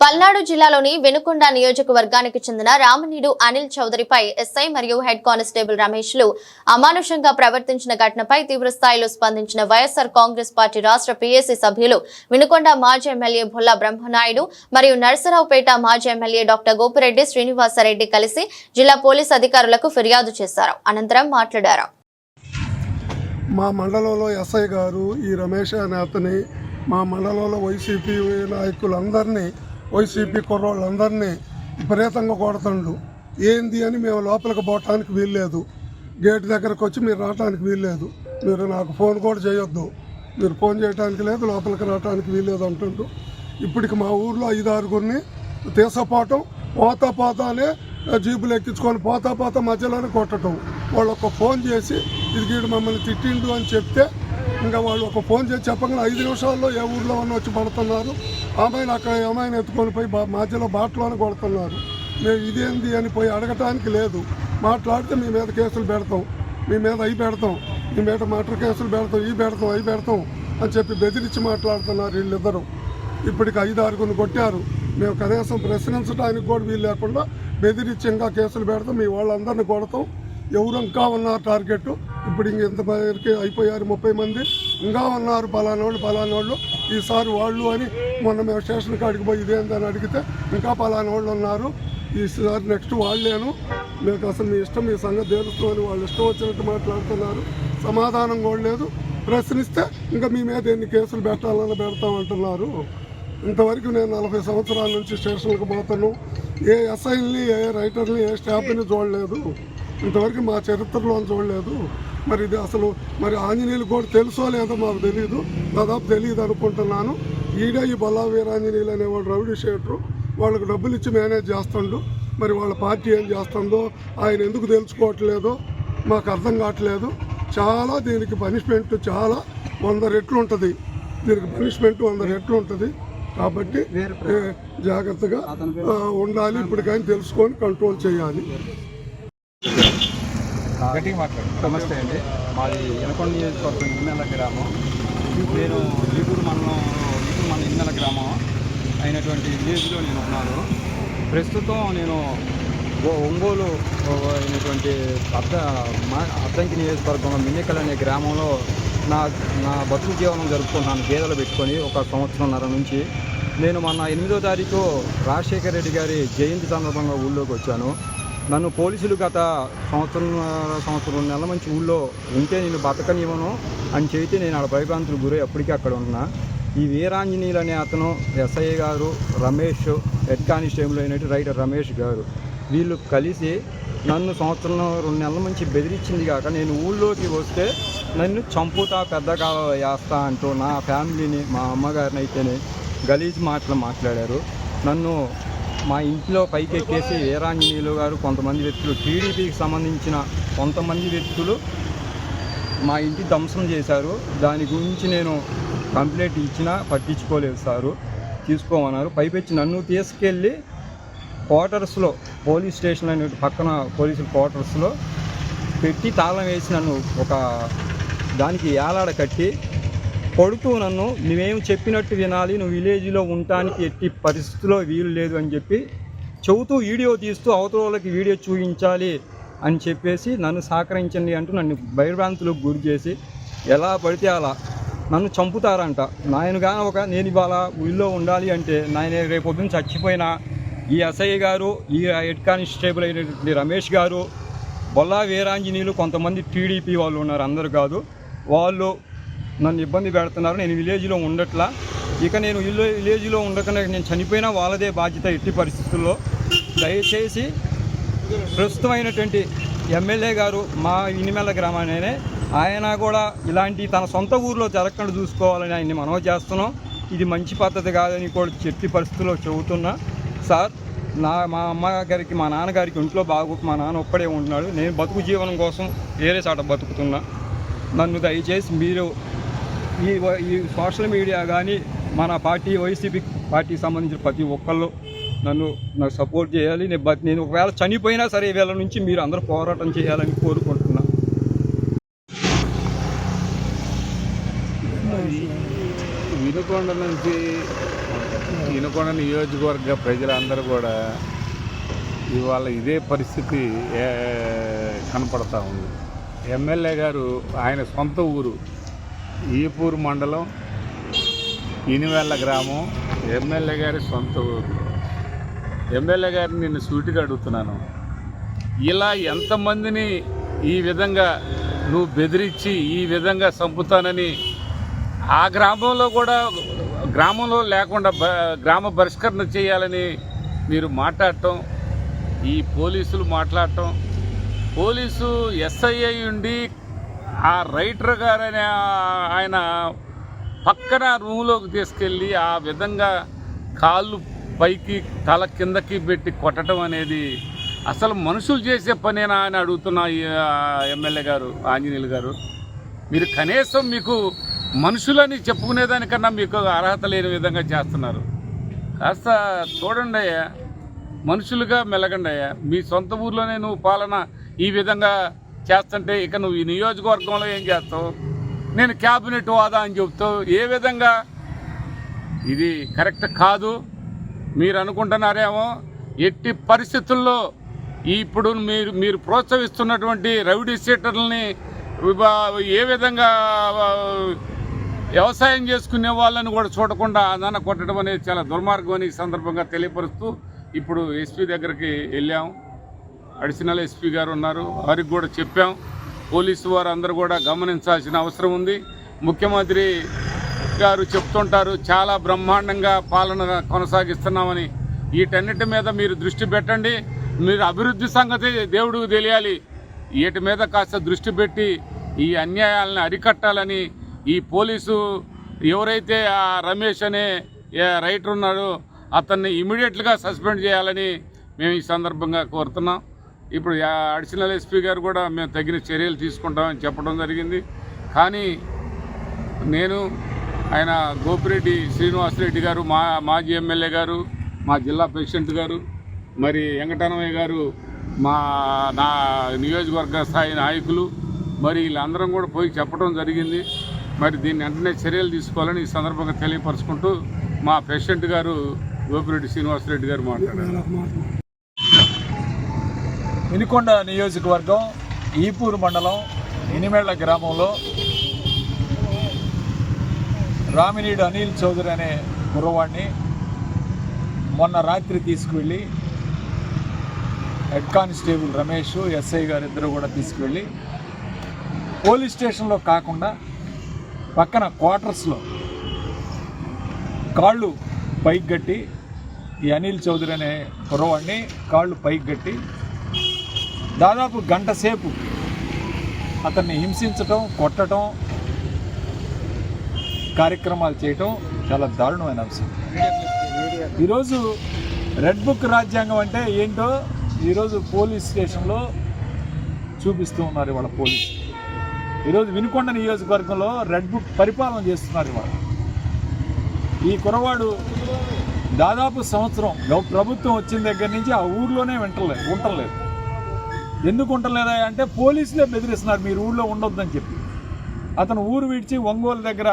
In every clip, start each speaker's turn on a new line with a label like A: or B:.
A: పల్నాడు జిల్లాలోని వెనుకొండ నియోజకవర్గానికి చెందిన రామనీడు అనిల్ చౌదరిపై ఎస్ఐ మరియు హెడ్ కానిస్టేబుల్ రమేష్లు అమానుషంగా ప్రవర్తించిన ఘటనపై తీవ్రస్థాయిలో స్పందించిన వైఎస్ఆర్ కాంగ్రెస్ పార్టీ రాష్ట్ర పీఏసీ సభ్యులు వినుకొండ మాజీ ఎమ్మెల్యే భుల్లా బ్రహ్మనాయుడు మరియు నరసరావుపేట మాజీ ఎమ్మెల్యే డాక్టర్ గోపిరెడ్డి శ్రీనివాసరెడ్డి కలిసి జిల్లా పోలీస్ అధికారులకు ఫిర్యాదు చేశారు. అనంతరం మాట్లాడారు.
B: మా మండలంలో ఎస్ఐ గారు ఈ రమేష్ అనే అతని మా మండలంలో వైసీపీ నాయకులందరినీ వైసీపీ కుర్రోళ్ళందరినీ విపరీతంగా కొడుతుండు ఏంది అని మేము లోపలికి పోవటానికి వీల్లేదు. గేట్ దగ్గరకు వచ్చి మీరు రావటానికి వీల్లేదు. మీరు నాకు ఫోన్ కూడా చేయొద్దు. మీరు ఫోన్ చేయడానికి లేదు లోపలికి రావడానికి వీల్లేదు అంటుండు ఇప్పటికి మా ఊర్లో ఐదు ఆరుగురిని తీసపోవటం పోతా పోతానే జీబులు ఎక్కించుకొని పోతా పోతా మధ్యలోనే కొట్టడం వాళ్ళు ఒక ఫోన్ చేసి ఇది గీడు మమ్మల్ని తిట్టిండు అని చెప్తే ఇంకా వాళ్ళు ఒక ఫోన్ చేసి చెప్పగానే ఐదు నిమిషాల్లో ఏ ఊర్లో ఉన్న వచ్చి పడుతున్నారు. ఆమెను అక్కడ అమ్మాయిని ఎత్తుకొని పోయి బా- మధ్యలో బాటలోనే కొడుతున్నారు. మేము ఇదేంది అని పోయి అడగటానికి లేదు. మాట్లాడితే మీ మీద కేసులు పెడతాం. మీ మీద అవి పెడతాం. మీ మీద మటర్ కేసులు పెడతాం. ఇవి పెడతాం అవి పెడతాం అని చెప్పి బెదిరించి మాట్లాడుతున్నారు వీళ్ళిద్దరూ. ఇప్పటికి ఐదు ఆరుగురిని కొట్టారు. మేము కనీసం ప్రశ్నించడానికి కూడా వీలు లేకుండా బెదిరించి ఇంకా కేసులు పెడతాం. మీ వాళ్ళందరినీ కొడతాం. ఎవరు ఇంకా ఉన్నారు టార్గెట్? ఇప్పుడు ఇంక ఇంత మందికి అయిపోయారు? ముప్పై మంది? ఇంకా ఉన్నారు పలానోళ్ళు వాళ్ళు పలానా వాళ్ళు ఈసారి వాళ్ళు అని మొన్న మేము స్టేషన్ కాడికి పోయి ఇదేందని అడిగితే ఇంకా పలానోళ్ళు వాళ్ళు ఉన్నారు. ఈసారి నెక్స్ట్ వాళ్ళేను. మీకు అసలు మీ ఇష్టం మీ సంగతి తెలుసుకోని వాళ్ళు ఇష్టం వచ్చినట్టు మాట్లాడుతున్నారు. సమాధానం కూడా లేదు. ప్రశ్నిస్తే ఇంకా మీ మీద ఎన్ని కేసులు పెట్టాలని పెడతామంటున్నారు ఇంతవరకు నేను నలభై సంవత్సరాల నుంచి స్టేషన్కి పోతాను. ఏ ఎస్ఐల్ని ఏ రైటర్ని ఏ స్టాఫ్ని చూడలేదు. ఇంతవరకు మా చరిత్రలో చూడలేదు. మరి ఇది అసలు మరి ఆంజనేయులు కూడా తెలుసో లేదో మాకు తెలియదు దాదాపు తెలియదు అనుకుంటున్నాను. ఈడే ఈ బల్లా వీరాంజనేయులు అనేవాడు రౌడీ షేటరు. వాళ్ళకి డబ్బులు ఇచ్చి మేనేజ్ చేస్తుండు. మరి వాళ్ళ పార్టీ ఏం చేస్తుందో ఆయన ఎందుకు తెలుసుకోవట్లేదో మాకు అర్థం కావట్లేదు. చాలా దీనికి పనిష్మెంట్ చాలా వంద రెట్లు ఉంటుంది. దీనికి పనిష్మెంట్ వంద రెట్లు ఉంటుంది. కాబట్టి జాగ్రత్తగా ఉండాలి. ఇప్పటికైనా తెలుసుకొని కంట్రోల్ చేయాలి.
C: నమస్తే అండి. మాది ఎనకొండ నియోజకవర్గం ఇన్నెల గ్రామం. నేను ఈగూరు మండలం ఈగూరు మండలం ఇన్నెల గ్రామం అయినటువంటి విలేజ్లో నేను ఉన్నాను. ప్రస్తుతం నేను ఒ- ఒంగోలు అయినటువంటి అద్ద మా అద్దంకి నియోజకవర్గంలో మిన్నికల్ అనే గ్రామంలో నా నా బతుకు జీవనం జరుపుకుంటున్నాను. గేదెలు పెట్టుకొని ఒక సంవత్సరంన్నర నుంచి నేను మొన్న ఎనిమిదో తారీఖు రాజశేఖర రెడ్డి గారి జయంతి సందర్భంగా ఊళ్ళోకి వచ్చాను. నన్ను పోలీసులు గత సంవత్సరం సంవత్సరం నెలల నుంచి ఊళ్ళో ఉంటే నేను బతకనివ్వను అని చెబితే నేను ఆడ భయభ్రాంతులు గురై అప్పటికే అక్కడ ఉన్నా. ఈ వీరాంజనీయులు అనే అతను ఎస్ఐ గారు రమేష్ హెడ్ కానిస్టేబుల్ అయినట్టు రైటర్ రమేష్ గారు. వీళ్ళు కలిసి నన్ను సంవత్సరం రెండు నెలల నుంచి బెదిరించింది కాక నేను ఊళ్ళోకి వస్తే నన్ను చంపుతా పెద్దగా వేస్తా అంటూ నా ఫ్యామిలీని మా అమ్మగారిని అయితేనే గలీజ్ మాటలు మాట్లాడారు. నన్ను మా ఇంట్లో పైకి ఎక్కేసి వీరాంజనేయులు గారు కొంతమంది వ్యక్తులు టీడీపీకి సంబంధించిన కొంతమంది వ్యక్తులు మా ఇంటి ధ్వంసం చేశారు. దాని గురించి నేను కంప్లైంట్ ఇచ్చినా పట్టించుకోలేదు సారు. తీసుకోమన్నారు. పైపెచ్చి నన్ను తీసుకెళ్ళి క్వార్టర్స్లో పోలీస్ స్టేషన్ అనే పక్కన పోలీసుల క్వార్టర్స్లో పెట్టి తాళం వేసి నన్ను ఒక దానికి ఏలాడ కట్టి కొడుతూ నన్ను నువ్వేం చెప్పినట్టు వినాలి నువ్వు విలేజ్లో ఉండటానికి ఎట్టి పరిస్థితిలో వీలు లేదు అని చెప్పి చెబుతూ వీడియో తీస్తూ అవతల వాళ్ళకి వీడియో చూపించాలి అని చెప్పేసి నన్ను సహకరించండి అంటూ నన్ను భయభ్రాంతులకు గురి చేసి ఎలా పడితే అలా నన్ను చంపుతారంట. నాయనగా ఒక నేను ఇవాళ ఊళ్ళో ఉండాలి అంటే నాయన రేపొద్దున చచ్చిపోయినా ఈ ఎస్ఐ గారు ఈ హెడ్ కానిస్టేబుల్ అయినటువంటి రమేష్ గారు బొల్లా వీరాంజనీయులు కొంతమంది టీడీపీ వాళ్ళు ఉన్నారు అందరు కాదు. వాళ్ళు నన్ను ఇబ్బంది పెడుతున్నారు. నేను విలేజ్లో ఉండట్లా. ఇక నేను ఇల్లు విలేజ్లో ఉండకనే నేను చనిపోయినా వాళ్ళదే బాధ్యత ఎట్టి పరిస్థితుల్లో. దయచేసి ప్రస్తుతమైనటువంటి ఎమ్మెల్యే గారు మా ఇనిమెల్ల గ్రామానే ఆయన కూడా ఇలాంటి తన సొంత ఊర్లో జరగకుండా చూసుకోవాలని ఆయన్ని మనవి చేస్తున్నాం. ఇది మంచి పద్ధతి కాదని కూడా చెట్టి పరిస్థితుల్లో చెబుతున్నా. సార్ నా మా అమ్మగారికి మా నాన్నగారికి ఇంట్లో బాగు మా నాన్న ఒక్కడే ఉంటున్నాడు. నేను బతుకు జీవనం కోసం వేరే చాట బతుకుతున్నా. నన్ను దయచేసి మీరు ఈ ఈ సోషల్ మీడియా కానీ మన పార్టీ వైసీపీ పార్టీకి సంబంధించిన ప్రతి ఒక్కళ్ళు నన్ను నాకు సపోర్ట్ చేయాలి. నేను నేను ఒకవేళ చనిపోయినా సరే వేళ నుంచి మీరు అందరూ పోరాటం చేయాలని కోరుకుంటున్నా.
D: వినుకొండ నుంచి వినుకొండ నియోజకవర్గ ప్రజలందరూ కూడా ఇవాళ ఇదే పరిస్థితి కనపడతా ఉంది. ఎమ్మెల్యే గారు ఆయన సొంత ఊరు. ఈపూరు మండలం ఇనివెళ్ళ గ్రామం. ఎమ్మెల్యే గారి సొంత ఊరు. ఎమ్మెల్యే గారిని నేను సూటిగా అడుగుతున్నాను. ఇలా ఎంతమందిని ఈ విధంగా నువ్వు బెదిరించి ఈ విధంగా చంపుతానని ఆ గ్రామంలో కూడా గ్రామంలో లేకుండా బ గ్రామ బహిష్కరణ చేయాలని మీరు మాట్లాడటం ఈ పోలీసులు మాట్లాడటం పోలీసు ఎస్ఐఐ ఉండి ఆ రైటర్ గారనే ఆయన పక్కన రూమ్లోకి తీసుకెళ్ళి ఆ విధంగా కాళ్ళు పైకి తల కిందకి పెట్టి కొట్టడం అనేది అసలు మనుషులు చేసే పనేనా అని అడుగుతున్నా ఎమ్మెల్యే గారు ఆంజనేయులు గారు. మీరు కనీసం మీకు మనుషులని చెప్పుకునేదానికన్నా మీకు అర్హత లేని విధంగా చేస్తున్నారు. కాస్త చూడండి అయ్యా. మనుషులుగా మెలగండి అయ్యా. మీ సొంత ఊర్లోనే నువ్వు పాలన ఈ విధంగా చేస్తుంటే ఇక నువ్వు ఈ నియోజకవర్గంలో ఏం చేస్తావు? నేను క్యాబినెట్ హోదా అని చెప్తావు ఏ విధంగా? ఇది కరెక్ట్ కాదు. మీరు అనుకుంటున్నారేమో? ఎట్టి పరిస్థితుల్లో ఇప్పుడు మీరు మీరు ప్రోత్సహిస్తున్నటువంటి రౌడీ సీటర్లని ఏ విధంగా వ్యవసాయం చేసుకునే వాళ్ళని కూడా చూడకుండా ఆదాన కొట్టడం అనేది చాలా దుర్మార్గం అని సందర్భంగా తెలియపరుస్తూ ఇప్పుడు ఎస్పీ దగ్గరికి వెళ్ళాము అడిషనల్ ఎస్పీ గారు ఉన్నారు. వారికి కూడా చెప్పాం. పోలీసు వారు అందరూ కూడా గమనించాల్సిన అవసరం ఉంది. ముఖ్యమంత్రి గారు చెప్తుంటారు చాలా బ్రహ్మాండంగా పాలన కొనసాగిస్తున్నామని. వీటన్నిటి మీద మీరు దృష్టి పెట్టండి. మీరు అభివృద్ధి సంగతి దేవుడికి తెలియాలి. వీటి మీద కాస్త దృష్టి పెట్టి ఈ అన్యాయాలను అరికట్టాలని ఈ పోలీసు ఎవరైతే ఆ రమేష్ అనే రైటర్ ఉన్నాడో అతన్ని ఇమీడియట్గా సస్పెండ్ చేయాలని మేము ఈ సందర్భంగా కోరుతున్నాం. ఇప్పుడు అడిషనల్ ఎస్పీ గారు కూడా మేము తగిన చర్యలు తీసుకుంటామని చెప్పడం జరిగింది. కానీ నేను ఆయన గోపిరెడ్డి శ్రీనివాసరెడ్డి గారు మా మాజీ ఎమ్మెల్యే గారు మా జిల్లా ప్రెసిడెంట్ గారు మరి వెంకటనమయ్య గారు మా నా నియోజకవర్గ స్థాయి నాయకులు మరి వీళ్ళందరం కూడా పోయి చెప్పడం జరిగింది. మరి దీన్ని వెంటనే చర్యలు తీసుకోవాలని ఈ సందర్భంగా తెలియపరుచుకుంటూ మా ప్రెసిడెంట్ గారు గోపిరెడ్డి శ్రీనివాసరెడ్డి గారు మాట్లాడారు.
E: వినుకొండ నియోజకవర్గం ఈపూరు మండలం ఇనిమేళ్ళ గ్రామంలో రామినీడు అనిల్ చౌదరి అనే కుర్రవాడిని మొన్న రాత్రి తీసుకువెళ్ళి హెడ్ కానిస్టేబుల్ రమేష్ ఎస్ఐ గారు ఇద్దరు కూడా తీసుకువెళ్ళి పోలీస్ స్టేషన్లో కాకుండా పక్కన క్వార్టర్స్లో కాళ్ళు పైకి గట్టి ఈ అనిల్ చౌదరి అనే కుర్రవాడిని కాళ్ళు పైకి గట్టి దాదాపు గంట సేపు అతన్ని హింసించటం కొట్టడం కార్యక్రమాలు చేయటం చాలా దారుణమైన అంశం. ఈరోజు రెడ్ బుక్ రాజ్యాంగం అంటే ఏంటో ఈరోజు పోలీస్ స్టేషన్లో చూపిస్తూ ఉన్నారు ఇవాళ పోలీసు. ఈరోజు వినుకొండ నియోజకవర్గంలో రెడ్ బుక్ పరిపాలన చేస్తున్నారు ఇవాళ. ఈ కురవాడు దాదాపు సంవత్సరం ప్రభుత్వం వచ్చిన దగ్గర నుంచి ఆ ఊర్లోనే వింటలేదు ఉండలేదు. ఎందుకు ఉండలేదా అంటే పోలీసులే బెదిరిస్తున్నారు మీరు ఊళ్ళో ఉండొద్దని చెప్పి. అతను ఊరు విడిచి ఒంగోలు దగ్గర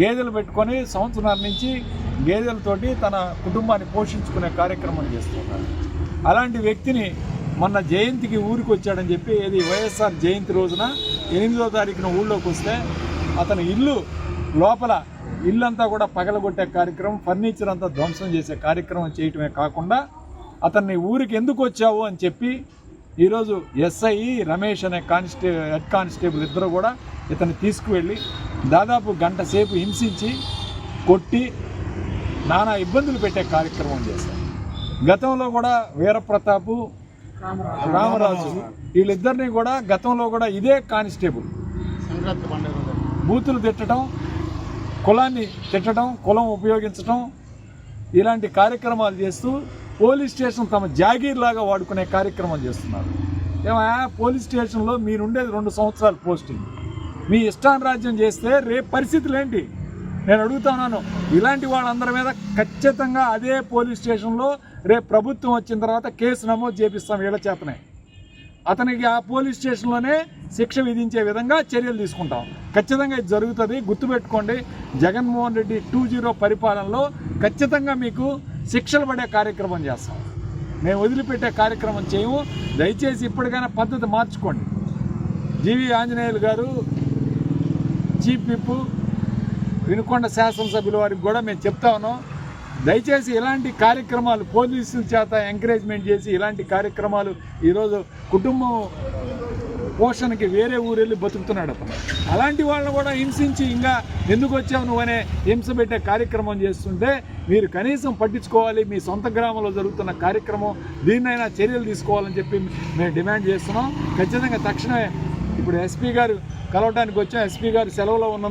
E: గేదెలు పెట్టుకొని సంవత్సరాల నుంచి గేదెలతోటి తన కుటుంబాన్ని పోషించుకునే కార్యక్రమం చేస్తున్నారు. అలాంటి వ్యక్తిని మొన్న జయంతికి ఊరికి వచ్చాడని చెప్పి ఏది వైఎస్ఆర్ జయంతి రోజున ఎనిమిదో తారీఖున ఊళ్ళోకి వస్తే అతని ఇల్లు లోపల ఇల్లంతా కూడా పగలగొట్టే కార్యక్రమం ఫర్నిచర్ అంతా ధ్వంసం చేసే కార్యక్రమం చేయటమే కాకుండా అతన్ని ఊరికి ఎందుకు వచ్చావు అని చెప్పి ఈరోజు ఎస్ఐ రమేష్ అనే కానిస్టే హెడ్ కానిస్టేబుల్ ఇద్దరు కూడా ఇతన్ని తీసుకువెళ్ళి దాదాపు గంట సేపు హింసించి కొట్టి నానా ఇబ్బందులు పెట్టే కార్యక్రమం చేశారు. గతంలో కూడా వీరప్రతాపు రామరాజు వీళ్ళిద్దరిని కూడా గతంలో కూడా ఇదే కానిస్టేబుల్ బూతులు తిట్టడం కులాన్ని తిట్టడం కులం ఉపయోగించడం ఇలాంటి కార్యక్రమాలు చేస్తూ పోలీస్ స్టేషన్ తమ జాగీర్ లాగా వాడుకునే కార్యక్రమం చేస్తున్నారు. ఏమా పోలీస్ స్టేషన్లో మీరుండేది రెండు సంవత్సరాలు పోస్టింగ్. మీ ఇష్టానురాజ్యం చేస్తే రేపు పరిస్థితులు ఏంటి నేను అడుగుతున్నాను ఇలాంటి వాళ్ళందరి మీద ఖచ్చితంగా అదే పోలీస్ స్టేషన్లో రేపు ప్రభుత్వం వచ్చిన తర్వాత కేసు నమోదు చేపిస్తాం వీళ్ళ చేతనే. అతనికి ఆ పోలీస్ స్టేషన్లోనే శిక్ష విధించే విధంగా చర్యలు తీసుకుంటాం. ఖచ్చితంగా ఇది జరుగుతుంది. గుర్తుపెట్టుకోండి జగన్మోహన్ రెడ్డి టూ జీరో పరిపాలనలో ఖచ్చితంగా మీకు శిక్షలు పడే కార్యక్రమం చేస్తాం. మేము వదిలిపెట్టే కార్యక్రమం చేయము. దయచేసి ఇప్పటికైనా పద్ధతి మార్చుకోండి. జీవి ఆంజనేయులు గారు చీఫ్ విప్ వినుకొండ శాసనసభ్యుల వారికి కూడా మేము చెప్తా ఉన్నాం. దయచేసి ఇలాంటి కార్యక్రమాలు పోలీసుల చేత ఎంకరేజ్మెంట్ చేసి ఇలాంటి కార్యక్రమాలు ఈరోజు కుటుంబం పోషణకి వేరే ఊరెళ్ళి బతుకుతున్నాడు అతను అలాంటి వాళ్ళని కూడా హింసించి ఇంకా ఎందుకు వచ్చావు నువ్వు అనే హింస పెట్టే కార్యక్రమం చేస్తుంటే మీరు కనీసం పట్టించుకోవాలి మీ సొంత గ్రామంలో జరుగుతున్న కార్యక్రమం దీన్నైనా చర్యలు తీసుకోవాలని చెప్పి మేము డిమాండ్ చేస్తున్నాం. ఖచ్చితంగా తక్షణమే ఇప్పుడు ఎస్పీ గారు కలవడానికి వచ్చాం. ఎస్పీ గారు సెలవులో ఉన్నందున